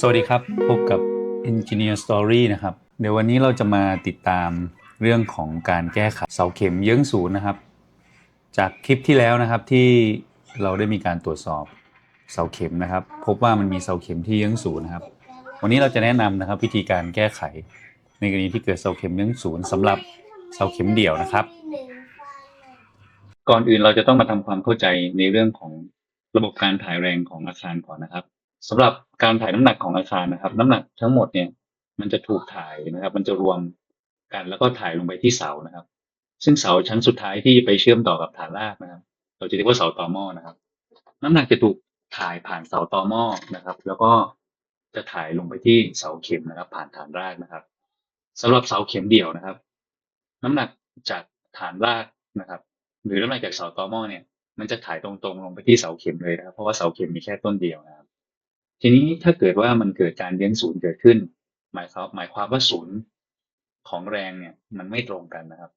สวัสดีครับ พบกับ Engineer Story นะครับ เดี๋ยววันนี้เราจะมาติดตามเรื่องของการแก้ไขเสาเข็มเยื้องศูนย์นะครับ จากคลิปที่แล้วนะครับที่เราได้มีการตรวจสอบเสาเข็มนะครับ พบว่ามันมีเสาเข็มที่เยื้องศูนย์นะครับ วันนี้เราจะแนะนำนะครับวิธีการแก้ไข ในกรณีที่เกิดเสาเข็มเยื้องศูนย์สำหรับเสาเข็มเดี่ยวนะครับ ก่อนอื่นเราจะต้องมาทำความเข้าใจในเรื่องของระบบการถ่ายแรงของอาคารก่อนนะครับ สำหรับการถ่ายน้ำหนักของอาคารนะครับ น้ำหนักทั้งหมดเนี่ย มันจะถูกถ่ายนะครับ มันจะรวมกันแล้วก็ถ่ายลงไปที่เสานะครับ ซึ่งเสาชั้นสุดท้ายที่ไปเชื่อมต่อกับฐานรากนะครับ เราจะเรียกว่าเสาตอหม้อนะครับ น้ำหนักจะถูกถ่ายผ่านเสาตอหม้อนะครับ แล้วก็จะถ่ายลงไปที่เสาเข็มนะครับ ผ่านฐานรากนะครับสำหรับเสาเข็มเดี่ยวนะครับ น้ำหนักจากฐานรากนะครับ หรือน้ำหนักจากเสาตอหม้อเนี่ย มันจะถ่ายตรงๆลงไปที่เสาเข็มเลยนะครับ เพราะว่าเสาเข็มมีแค่ต้นเดียวนะครับ ทีนี้ถ้าเกิดว่ามันเกิดการเลี้ยงศูนย์เกิดขึ้น หมายความหมายความว่าศูนย์ของแรงเนี่ยมันไม่ตรงกันนะครับ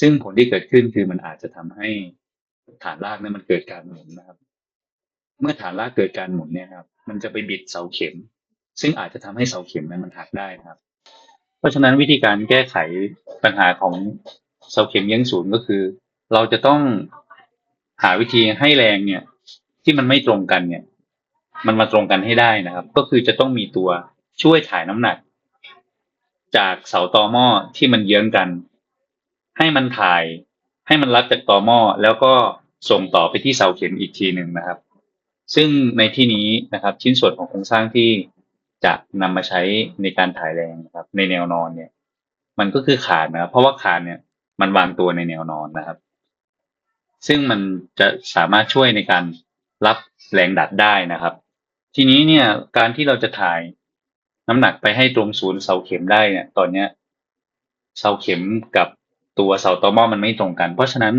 ซึ่งผลที่เกิดขึ้นคือมันอาจจะทำให้ฐานรากเนี่ยมันเกิดการหมุนนะครับ เมื่อฐานรากเกิดการหมุนเนี่ยครับ มันจะไปบิดเสาเข็ม ซึ่งอาจจะทำให้เสาเข็มนั้นมันหักได้นะครับ เพราะฉะนั้นวิธีการแก้ไขปัญหาของเสาเข็มเลี้ยงศูนย์ก็คือ เราจะต้องหาวิธีให้แรงเนี่ย ที่มันไม่ตรงกันเนี่ย มันมาตรงกันให้ได้นะครับ ก็คือจะต้องมีตัวช่วยถ่ายน้ำหนัก จากเสาตอหม้อที่มันเยื้องกัน ให้มันถ่าย ให้มันรัดจากตอหม้อแล้วก็ส่งต่อไปที่เสาเข็มอีกทีหนึ่งนะครับ ซึ่งในที่นี้นะครับ ชิ้นส่วนของโครงสร้างที่จะนำมาใช้ในการถ่ายแรงนะครับ ในแนวนอนเนี่ย มันก็คือคานนะครับ เพราะว่าคานเนี่ย มันวางตัวในแนวนอนนะครับ ซึ่งมันจะสามารถช่วยในการรับแรงดัดได้นะครับ ทีนี้เนี่ยการที่เราจะถ่ายน้ำหนักไปให้ตรงศูนย์เสาเข็มได้เนี่ยตอนเนี้ยเสาเข็มกับตัวเสาตอหม้อมันไม่ตรงกัน เพราะฉะนั้น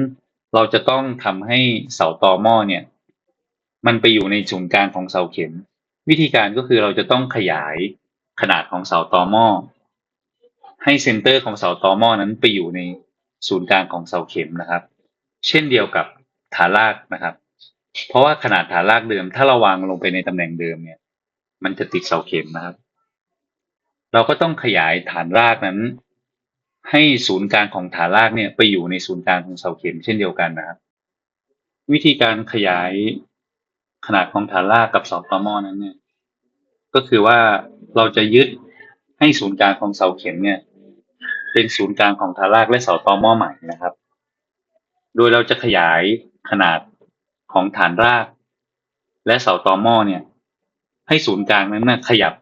เราจะต้องทำให้เสาตอหม้อเนี่ย มันไปอยู่ในศูนย์กลางของเสาเข็ม วิธีการก็คือเราจะต้องขยายขนาดของเสาตอหม้อให้เซนเตอร์ของเสาตอหม้อนั้นไปอยู่ในศูนย์กลางของเสาเข็มนะครับ เช่นเดียวกับฐานรากนะครับ เพราะว่าขนาดฐานรากเดิม ถ้าเราวางลงไปในตำแหน่งเดิมเนี่ย มันจะติดเสาเข็มนะครับ เราก็ต้องขยายฐานรากนั้น ให้ศูนย์กลางของฐานรากเนี่ย ไปอยู่ในศูนย์กลางของเสาเข็มเช่นเดียวกันนะครับ วิธีการขยายขนาดของฐานรากกับเสาตอหม้อนั้นเนี่ย ก็คือว่าเราจะยึดให้ศูนย์กลางของเสาเข็มเนี่ย เป็นศูนย์กลางของฐานรากและเสาตอหม้อใหม่นะครับ โดยเราจะขยายขนาด ของฐานราก และเสาตอหม้อเนี่ย ให้ศูนย์กลางนั้นนะขยับ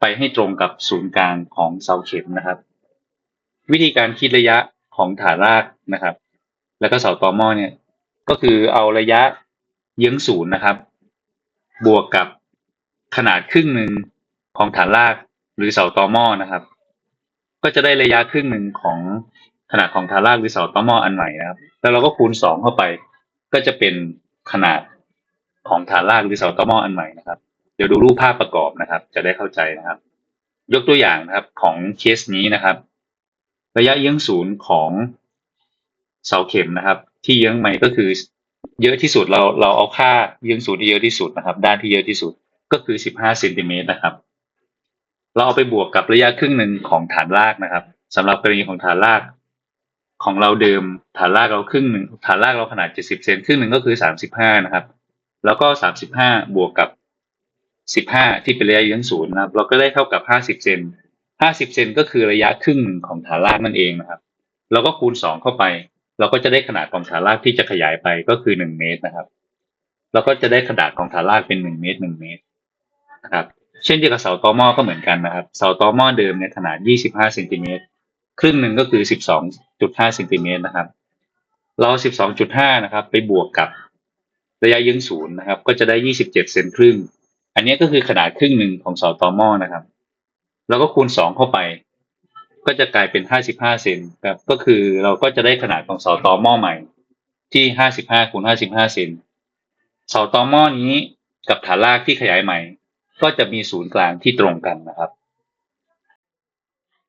ไปให้ตรงกับศูนย์กลางของเสาเข็มนะครับ วิธีการคิดระยะของฐานรากนะครับ แล้วก็เสาตอหม้อเนี่ย ก็คือเอาระยะเยื้องศูนย์นะครับ บวกกับขนาดครึ่งหนึ่งของฐานรากหรือเสาตอหม้อนะครับ ก็จะได้ระยะครึ่งหนึ่งของขนาดของฐานรากหรือเสาตอหม้ออันใหม่นะครับ แล้วเราก็คูณสองเข้าไป ก็จะเป็น ขนาดของฐานรากหรือเสาตอม้ออันใหม่นะครับ เดี๋ยวดูรูปภาพประกอบนะครับ จะได้เข้าใจนะครับ ยกตัวอย่างนะครับของเคสนี้นะครับ ระยะเยื้องศูนย์ของเสาเข็มนะครับ ที่เยื้องใหม่ก็คือ เยอะที่สุดเราเราเอาค่าเยื้องศูนย์ที่เยอะที่สุดนะครับ ด้านที่เยอะที่สุดก็คือสิบห้าเซนติเมตรนะครับ เราเอาไปบวกกับระยะครึ่งหนึ่งของฐานรากนะครับสำหรับกรณีของฐานราก ของเราเดิมฐานรากเราครึ่งหนึ่งฐานรากเราขนาดเจ็ดสิบเซนครึ่งหนึ่งก็คือสามสิบห้านะครับ แล้วก็สามสิบห้าบวกกับสิบห้าที่เป็นระยะเยื้องศูนย์นะครับ เราก็ได้เท่ากับห้าสิบเซนห้าสิบเซนก็คือระยะครึ่งของฐานรากนั่นเองนะครับ เราก็คูณสองเข้าไป เราก็จะได้ขนาดของฐานรากที่จะขยายไปก็คือหนึ่งเมตรนะครับ เราก็จะได้ขนาดของฐานรากเป็นหนึ่งเมตรหนึ่งเมตรนะครับ เช่นเดียวกับเสาตอหม้อก็เหมือนกันนะครับ เสาตอหม้อเดิมเนี่ยขนาดยี่สิบห้าเซนติเมตร ครึ่งหนึ่งก็คือสิบสองจุดห้าเซนติเมตรนะครับ เราสิบสองจุดห้านะครับ ไปบวกกับระยะยืงศูนย์นะครับ ก็จะได้ยี่สิบเจ็ดเซนครึ่ง อันนี้ก็คือขนาดครึ่งหนึ่งของเสาตอหม้อนะครับ แล้วก็คูณสองเข้าไป ก็จะกลายเป็นห้าสิบห้าเซนครับ ก็คือเราก็จะได้ขนาดของเสาตอหม้อใหม่ที่ห้าสิบห้าคูณห้าสิบห้าเซน เสาตอหม้อนี้กับฐานรากที่ขยายใหม่ ก็จะมีศูนย์กลางที่ตรงกันนะครับ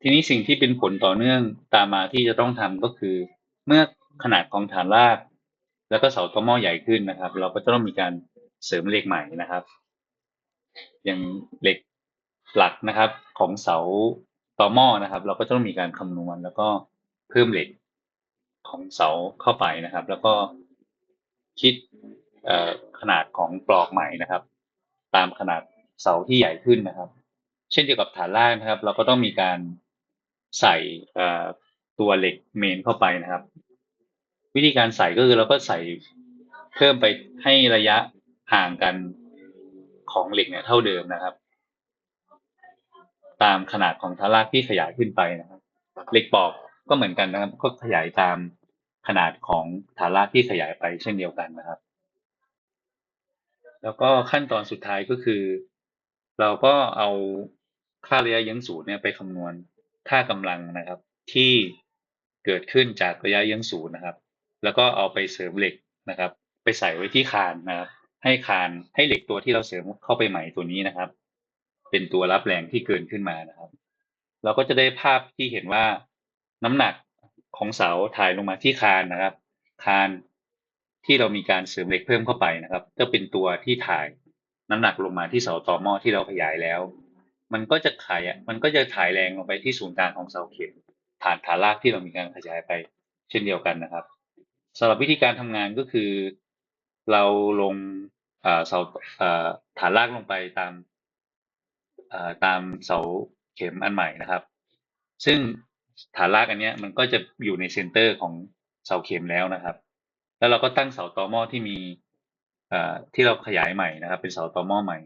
ทีนี้สิ่งที่เป็นผลต่อเนื่องตามมาที่จะต้องทำก็คือ เมื่อขนาดของฐานราก แล้วก็เสาตอหม้อใหญ่ขึ้นนะครับ เราก็จะต้องมีการเสริมเหล็กใหม่นะครับ อย่างเหล็กหลักนะครับ ของเสาตอหม้อนะครับ เราก็ต้องมีการคำนวณแล้วก็เพิ่มเหล็กของเสาเข้าไปนะครับ แล้วก็คิดขนาดของปลอกใหม่นะครับ ตามขนาดเสาที่ใหญ่ขึ้นนะครับ เช่นเดียวกับฐานล่างนะครับ เราก็ต้องมีการ ใส่ตัวเหล็กเมนเข้าไปนะครับ วิธีการใส่ก็คือเราก็ใส่เพิ่มไปให้ระยะห่างกันของเหล็กเนี่ยเท่าเดิมนะครับ ตามขนาดของฐานรากที่ขยายขึ้นไปนะครับเหล็กปอกก็เหมือนกันนะครับ ก็ขยายตามขนาดของฐานรากที่ขยายไปเช่นเดียวกันนะครับ แล้วก็ขั้นตอนสุดท้ายก็คือ เราก็เอาค่าระยะเยื้องศูนย์เนี่ยไปคำนวณ ค่ากำลังนะครับ ที่เกิดขึ้นจากระยะเยื้องศูนย์นะครับ แล้วก็เอาไปเสริมเหล็กนะครับ ไปใส่ไว้ที่คานนะครับ ให้คานให้เหล็กตัวที่เราเสริมเข้าไปใหม่ตัวนี้นะครับ เป็นตัวรับแรงที่เกินขึ้นมานะครับ เราก็จะได้ภาพที่เห็นว่าน้ำหนักของเสาถ่ายลงมาที่คานนะครับ คานที่เรามีการเสริมเหล็กเพิ่มเข้าไปนะครับ ก็เป็นตัวที่ถ่ายน้ำหนักลงมาที่เสาต่อหม้อที่เราขยายแล้ว มันก็จะขายอะมันก็จะถ่ายแรงลงไปที่ศูนย์กลางของเสาเข็มผ่านฐานรากที่เรามีการขยายไปเช่นเดียวกันนะครับสำหรับวิธีการทำงานก็คือ เราลงเอ่อเสาอ่อฐานรากลงไปตามอ่อตามเสาเข็มอันใหม่นะครับ ซึ่งฐานรากอันเนี้ยมันก็จะอยู่ในเซนเตอร์ของเสาเข็มแล้วนะครับ แล้วเราก็ตั้งเสาตอหม้อที่มีอ่อที่เราขยายใหม่นะครับ เป็นเสาตอหม้อใหม่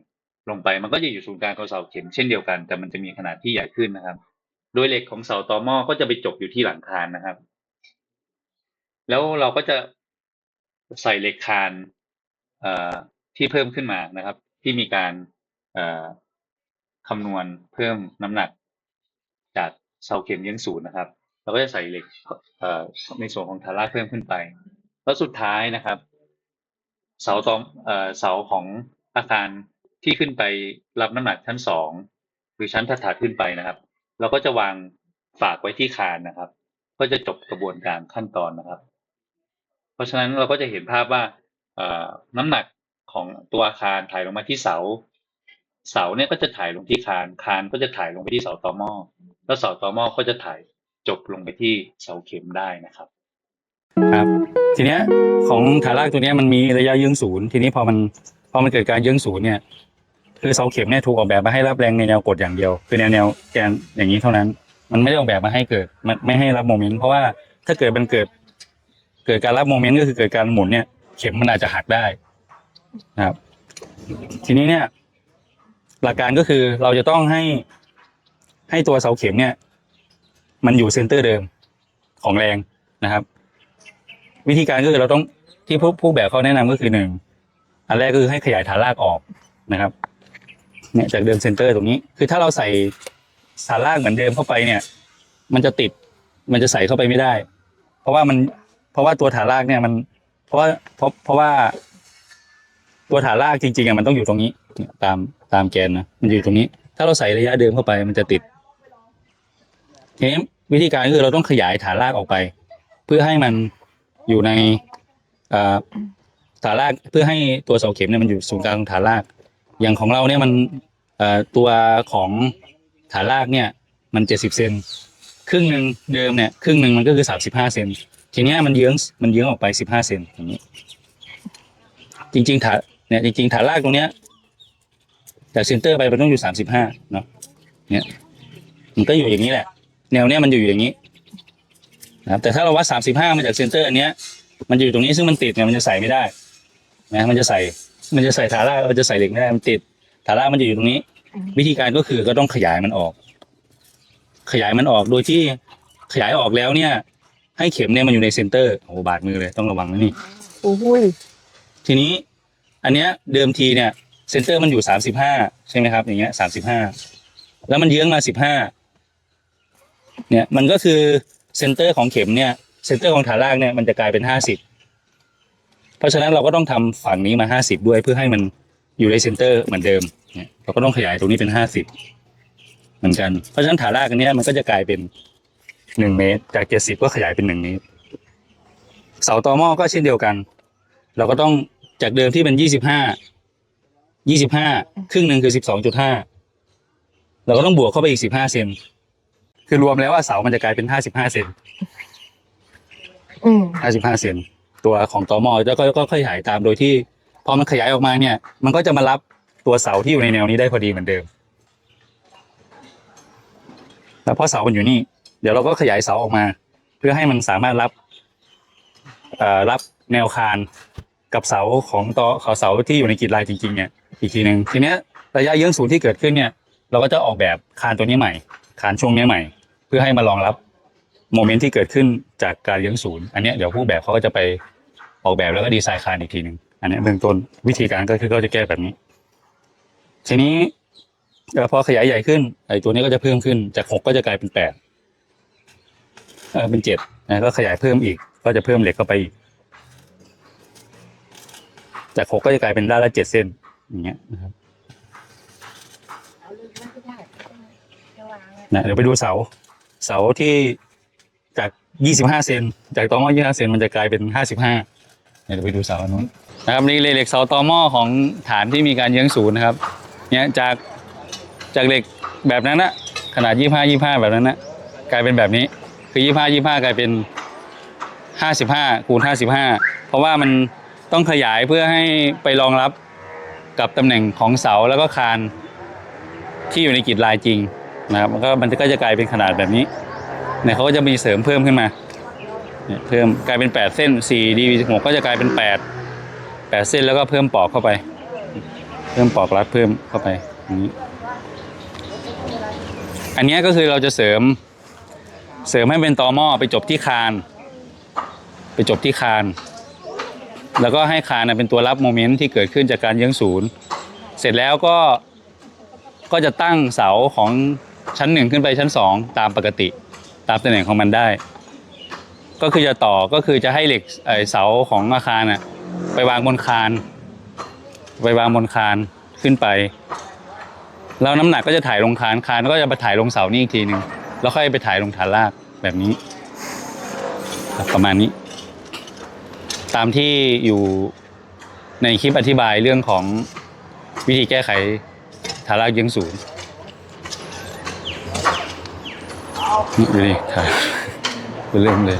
ลงไปมันก็จะอยู่ศูนย์กลางของเสาเข็มเช่นเดียวกัน แต่มันจะมีขนาดที่ใหญ่ขึ้นนะครับ โดยเหล็กของเสาตอหม้อก็จะไปจบอยู่ที่หลังคานนะครับ แล้วเราก็จะใส่เหล็กคานที่เพิ่มขึ้นมานะครับ ที่มีการคำนวณเพิ่มน้ำหนัก จากเสาเข็มยื้องศูนย์นะครับเราก็จะใส่เหล็กในส่วนของฐานรากเพิ่มขึ้นไป แล้วสุดท้ายนะครับ เสาตอมเอ่อเสาของอาคาร ที่ขึ้นไปรับน้ำหนักชั้นสองหรือชั้นถัดๆขึ้นไปนะครับ เราก็จะวางฝากไว้ที่คานนะครับ ก็จะจบกระบวนการขั้นตอนนะครับ เพราะฉะนั้นเราก็จะเห็นภาพว่าน้ำหนักของตัวอาคารถ่ายลงมาที่เสา เสาเนี่ยก็จะถ่ายลงที่คาน คานก็จะถ่ายลงไปที่เสาตอหม้อแล้วเสาตอหม้อก็จะถ่ายจบลงไปที่เสาเข็มได้นะครับ ครับ ทีเนี้ยของฐานรากตัวเนี้ยมันมีระยะเยื้องศูนย์ทีนี้พอมันพอมันเกิดการเยื้องศูนย์เนี่ย คือเสาเข็มเนี่ยถูกออกแบบมาให้รับแรงในแนวกดอย่างเดียว คือแนวแนวแกนอย่างนี้เท่านั้น มันไม่ได้ออกแบบมาให้เกิดมันไม่ให้รับโมเมนต์เพราะว่าถ้าเกิดมันเกิด เกิดการรับโมเมนต์ก็คือเกิดการหมุนเนี่ย เข็มมันอาจจะหักได้นะครับ ทีนี้เนี่ย หลักการก็คือเราจะต้องให้ให้ตัวเสาเข็มเนี่ย มันอยู่เซนเตอร์เดิมของแรงนะครับ วิธีการก็คือเราต้องที่ผู้ผู้แบบเขาแนะนำก็คือหนึ่งอันแรกก็คือให้ขยายฐานรากออกนะครับ เนี่ยจากเดิมเซนเตอร์ตรงนี้ คือถ้าเราใส่ฐานรากเหมือนเดิมเข้าไปเนี่ย มันจะติดมันจะใส่เข้าไปไม่ได้ เพราะว่ามันเพราะว่าตัวฐานรากเนี่ยมัน เพราะว่าเพราะเพราะว่า ตัวฐานรากจริงๆอะมันต้องอยู่ตรงนี้ตามตามแกนนะมันอยู่ตรงนี้ ถ้าเราใส่ระยะเดิมเข้าไปมันจะติดทีนี้วิธีการก็คือเราต้องขยายฐานรากออกไป เพื่อให้มันอยู่ในฐานรากเพื่อให้ตัวเสาเข็มเนี่ยมันอยู่ศูนย์กลางของฐานราก อย่างของเราเนี่ยมันเอ่อตัวของฐานรากเนี่ยมันเจ็ดสิบเซนครึ่งหนึ่งเดิมเนี่ยครึ่งหนึ่งมันก็คือสามสิบห้าเซนทีเนี้ยมันเยื้องมันเยื้องออกไปสิบห้าเซนอย่างนี้ จริงๆฐานเนี่ยจริงๆฐานรากตรงเนี้ยจากเซนเตอร์ไปมันต้องอยู่สามสิบห้าเนาะเนี่ยมันก็อยู่อย่างนี้แหละ แนวเนี้ยมันอยู่อย่างนี้นะครับแต่ถ้าเราวัด35มาจากเซนเตอร์อันเนี้ยมันอยู่ตรงนี้ซึ่งมันติดเนี่ยมันจะใส่ไม่ได้นะมันจะใส่ มันจะใส่ฐานรากมันจะใส่เหล็กไม่ได้มันติดฐานรากมันจะอยู่ตรงนี้ วิธีการก็คือก็ต้องขยายมันออก ขยายมันออกโดยที่ขยายออกแล้วเนี่ย ให้เข็มเนี่ยมันอยู่ในเซนเตอร์โอ้โหบาดมือเลยต้องระวังนะนี่โอ้ยทีนี้ อันเนี้ยเดิมทีเนี่ยเซนเตอร์มันอยู่35ใช่ไหมครับ อย่างเงี้ย35แล้วมันเยื้องมา15เนี่ยมันก็คือเซนเตอร์ของเข็มเนี่ยเซนเตอร์ของฐานรากเนี่ยมันจะกลายเป็นห้าสิบ เพราะฉะนั้นเราก็ต้องทำฝั่งนี้มาห้าสิบด้วยเพื่อให้มันอยู่ในเซนเตอร์เหมือนเดิมเนี่ยเราก็ต้องขยายตรงนี้เป็นห้าสิบเหมือนกัน เพราะฉะนั้นฐานรากอันเนี้ยมันก็จะกลายเป็นหนึ่งเมตร จากเจ็ดสิบก็ขยายเป็นหนึ่งเมตร เสาตอหม้อก็เช่นเดียวกัน เราก็ต้องจากเดิมที่เป็นยี่สิบห้ายี่สิบห้าครึ่งหนึ่งคือสิบสองจุดห้าเราก็ต้องบวกเข้าไปอีกสิบห้าเซนคือรวมแล้วว่าเสามันจะกลายเป็นห้าสิบห้าเซนอืมห้าสิบห้าเซน ตัวของตอมอแล้วก็ก็ขยายตามโดยที่พอมันขยายออกมาเนี่ย มันก็จะมารับตัวเสาที่อยู่ในแนวนี้ได้พอดีเหมือนเดิม แล้วพอเสามันอยู่นี่ เดี๋ยวเราก็ขยายเสาออกมา เพื่อให้มันสามารถรับรับแนวคานกับเสาของตอขอเสาที่อยู่ในกรีดลายจริงๆเนี่ยอีกทีหนึ่งทีเนี้ยระยะเยื้องศูนย์ที่เกิดขึ้นเนี่ย เราก็จะออกแบบคานตัวนี้ใหม่ คานช่วงนี้ใหม่ เพื่อให้มารองรับโมเมนต์ที่เกิดขึ้นจากการเยื้องศูนย์อันเนี้ยเดี๋ยวผู้แบบเขาก็จะไป ออกแบบแล้วก็ดีไซน์คานอีกทีหนึ่งอันนี้เบื้องต้นวิธีการก็คือเขาจะแก้แบบนี้ ทีนี้พอขยายใหญ่ขึ้นไอ้ตัวนี้ก็จะเพิ่มขึ้นจากหกก็จะกลายเป็นแปดเออเป็นเจ็ดนะก็ขยายเพิ่มอีก ก็จะเพิ่มเหล็กเข้าไปอีกจากหกก็จะกลายเป็นด้านละเจ็ดเส้นอย่างเงี้ยนะครับเอาลึกไม่ได้จะวางไว้นะเดี๋ยวไปดูเสา เสาที่จากยี่สิบห้าเซนจากตอมอยี่ห้าเซนมันจะกลายเป็นห้าสิบห้า เดี๋ยวไปดูเสาอันนู้นนะครับนี่เหล็กเสาตอหม้อของฐานที่มีการเยื้องศูนย์นะครับเนี่ยจากจากเหล็กแบบนั้นนะขนาดยี่ห้ายี่ห้าแบบนั้นนะกลายเป็นแบบนี้คือยี่ห้ายี่ห้ากลายเป็นห้าสิบห้าคูณห้าสิบห้าเพราะว่ามันต้องขยายเพื่อให้ไปรองรับกับตำแหน่งของเสาแล้วก็คานที่อยู่ในกรีดลายจริงนะครับมันก็มันก็จะกลายเป็นขนาดแบบนี้เนี่ยเขาก็จะมีเสริมเพิ่มขึ้นมา เนี่ยเพิ่มกลายเป็นแปดเส้นสี่ดีหกก็จะกลายเป็นแปดแปดเส้นแล้วก็เพิ่มปอกเข้าไป เพิ่มปอกรัดเพิ่มเข้าไปนี้อันนี้ก็คือเราจะเสริมเสริมให้เป็นตอหม้อไปจบที่คาน ไปจบที่คาน แล้วก็ให้คานเป็นตัวรับโมเมนต์ที่เกิดขึ้นจากการเยื้องศูนย์ เสร็จแล้วก็ก็จะตั้งเสาของชั้นหนึ่งขึ้นไปชั้นสองตามปกติ ตามตำแหน่งของมันได้ ก็คือจะต่อก็คือจะให้เหล็กเสาของอาคารน่ะไปวางบนคาน ไปวางบนคานขึ้นไป แล้วน้ำหนักก็จะถ่ายลงคานคานก็จะไปถ่ายลงเสานี่อีกทีหนึ่งแล้วค่อยไปถ่ายลงฐานรากแบบนี้ประมาณนี้ ตามที่อยู่ในคลิปอธิบายเรื่องของวิธีแก้ไขฐานรากเยื้องศูนย์นี่ดูดิถ่ายเป็นเรื่องเลย